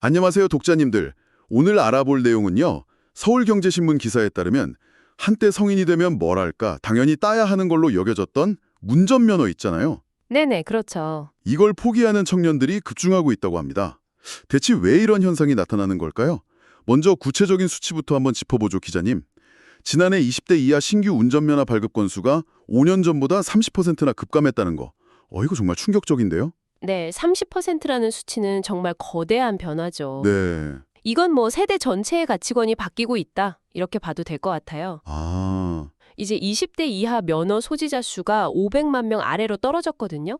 안녕하세요, 독자님들. 오늘 알아볼 내용은요. 서울경제신문 기사에 따르면 한때 성인이 되면 뭘 할까 당연히 따야 하는 걸로 여겨졌던 운전면허 있잖아요. 네네, 그렇죠. 이걸 포기하는 청년들이 급증하고 있다고 합니다. 대체 왜 이런 현상이 나타나는 걸까요? 먼저 구체적인 수치부터 한번 짚어보죠, 기자님. 지난해 20대 이하 신규 운전면허 발급 건수가 5년 전보다 30%나 급감했다는 거. 어, 이거 정말 충격적인데요? 네, 30%라는 수치는 정말 거대한 변화죠. 네. 이건 뭐 세대 전체의 가치관이 바뀌고 있다. 이렇게 봐도 될 것 같아요. 아, 이제 20대 이하 면허 소지자 수가 500만 명 아래로 떨어졌거든요.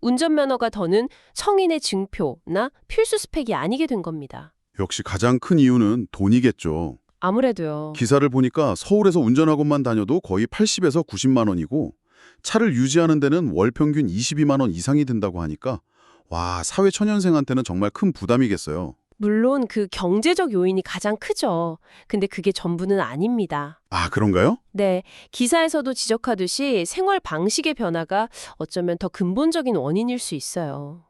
운전면허가 더는 성인의 증표나 필수 스펙이 아니게 된 겁니다. 역시 가장 큰 이유는 돈이겠죠. 아무래도요. 기사를 보니까 서울에서 운전학원만 다녀도 거의 80에서 90만 원이고 차를 유지하는 데는 월 평균 22만 원 이상이 든다고 하니까 와, 사회 초년생한테는 정말 큰 부담이겠어요. 물론 그 경제적 요인이 가장 크죠. 근데 그게 전부는 아닙니다. 아, 그런가요? 네, 기사에서도 지적하듯이 생활 방식의 변화가 어쩌면 더 근본적인 원인일 수 있어요.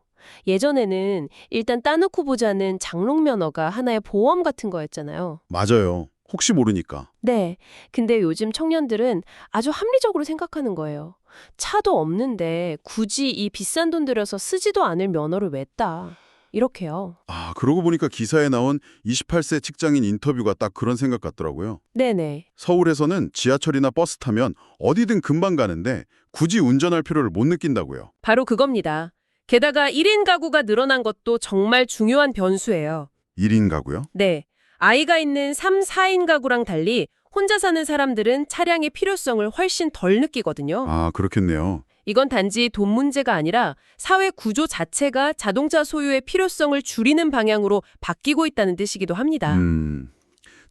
예전에는 일단 따놓고 보자는 장롱 면허가 하나의 보험 같은 거였잖아요. 맞아요. 혹시 모르니까. 네, 근데 요즘 청년들은 아주 합리적으로 생각하는 거예요. 차도 없는데 굳이 이 비싼 돈 들여서 쓰지도 않을 면허를 왜 따? 이렇게요. 아, 그러고 보니까 기사에 나온 28세 직장인 인터뷰가 딱 그런 생각 같더라고요. 네네. 서울에서는 지하철이나 버스 타면 어디든 금방 가는데 굳이 운전할 필요를 못 느낀다고요. 바로 그겁니다. 게다가 1인 가구가 늘어난 것도 정말 중요한 변수예요. 1인 가구요? 네. 아이가 있는 3, 4인 가구랑 달리 혼자 사는 사람들은 차량의 필요성을 훨씬 덜 느끼거든요. 아, 그렇겠네요. 이건 단지 돈 문제가 아니라 사회 구조 자체가 자동차 소유의 필요성을 줄이는 방향으로 바뀌고 있다는 뜻이기도 합니다. 음,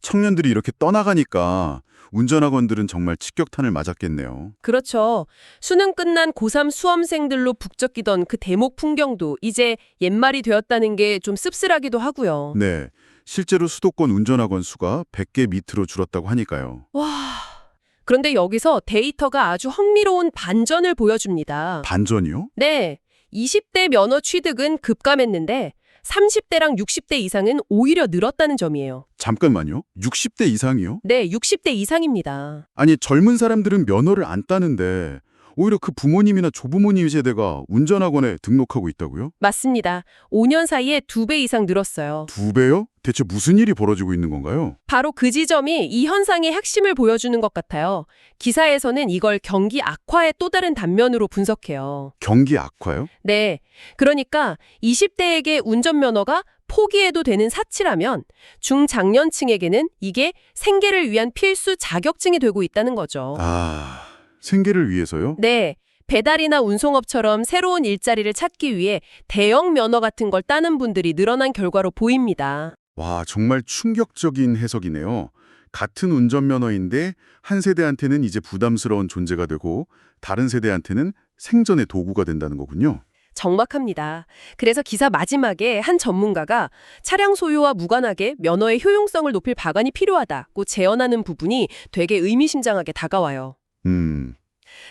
청년들이 이렇게 떠나가니까 운전학원들은 정말 직격탄을 맞았겠네요. 그렇죠. 수능 끝난 고3 수험생들로 북적이던 그 대목 풍경도 이제 옛말이 되었다는 게 좀 씁쓸하기도 하고요. 네, 실제로 수도권 운전학원 수가 100개 밑으로 줄었다고 하니까요. 와. 그런데 여기서 데이터가 아주 흥미로운 반전을 보여줍니다. 반전이요? 네. 20대 면허 취득은 급감했는데 30대랑 60대 이상은 오히려 늘었다는 점이에요. 잠깐만요. 60대 이상이요? 네, 60대 이상입니다. 아니, 젊은 사람들은 면허를 안 따는데 오히려 그 부모님이나 조부모님 세대가 운전학원에 등록하고 있다고요? 맞습니다. 5년 사이에 2배 이상 늘었어요. 두 배요? 대체 무슨 일이 벌어지고 있는 건가요? 바로 그 지점이 이 현상의 핵심을 보여주는 것 같아요. 기사에서는 이걸 경기 악화의 또 다른 단면으로 분석해요. 경기 악화요? 네. 그러니까 20대에게 운전면허가 포기해도 되는 사치라면 중장년층에게는 이게 생계를 위한 필수 자격증이 되고 있다는 거죠. 아, 생계를 위해서요? 네. 배달이나 운송업처럼 새로운 일자리를 찾기 위해 대형 면허 같은 걸 따는 분들이 늘어난 결과로 보입니다. 와, 정말 충격적인 해석이네요. 같은 운전면허인데 한 세대한테는 이제 부담스러운 존재가 되고 다른 세대한테는 생전의 도구가 된다는 거군요. 정확합니다. 그래서 기사 마지막에 한 전문가가 차량 소유와 무관하게 면허의 효용성을 높일 방안이 필요하다고 제언하는 부분이 되게 의미심장하게 다가와요. 음,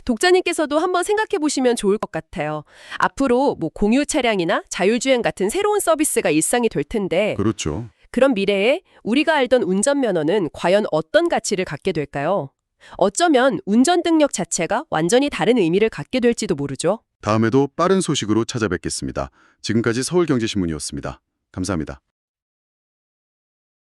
독자님께서도 한번 생각해 보시면 좋을 것 같아요. 앞으로 뭐 공유 차량이나 자율주행 같은 새로운 서비스가 일상이 될 텐데 그렇죠. 그런 미래에 우리가 알던 운전면허는 과연 어떤 가치를 갖게 될까요? 어쩌면 운전능력 자체가 완전히 다른 의미를 갖게 될지도 모르죠. 다음에도 빠른 소식으로 찾아뵙겠습니다. 지금까지 서울경제신문이었습니다. 감사합니다.